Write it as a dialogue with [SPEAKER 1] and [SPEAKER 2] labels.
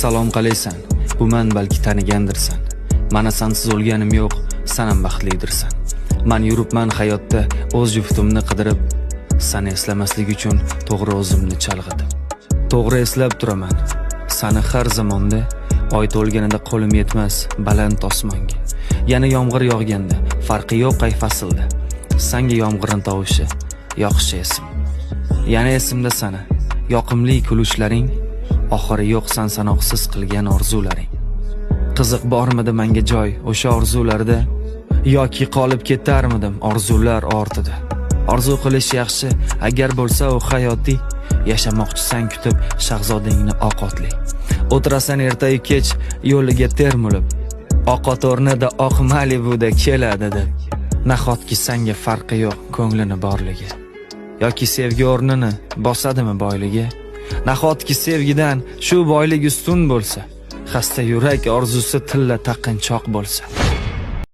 [SPEAKER 1] salom qalaysan. Bu man balki tanigandirsan. Mana sansiz o'lganim yo'q sanam baxtlidirsan. Man yuribman hayotda o'z juftimni qidirib sani eslamaslik uchun to'g'ri o'zimni chalg'idim. To'g'ri eslab turaman. Sani har zamonda oy to'lganida qo'lim yetmas baland osmonga. Yana yomg'ir yog'ganda farqi yo'q qay faslda. Sanga yomg'irin tovushi yoqishi esim. Yana esimda sana yoqimli kulishlaring oxiri yo'q san sanoqsiz qilgan orzularing. Qiziq bormidi menga joy o'sha orzularda? Yoki qolib ketarmidim orzular ortida? Orzu qilish yaxshi agar bo'lsa u hayotiy. Yashamoqchisan kutib shahzodingni oq otli o'tirasan ertayu kech yo'liga termulib oq ot o'rnida oq malibuda keladi deb. Nahotki sanga farqi yo'q ko'nglini borligi? Yoki sevgi o'rnini bosadimi boyligi? Nahotki sevgidan shu boylik ustun bo'lsa xasta yurak orzusi tilla taqinchoq bo'lsa?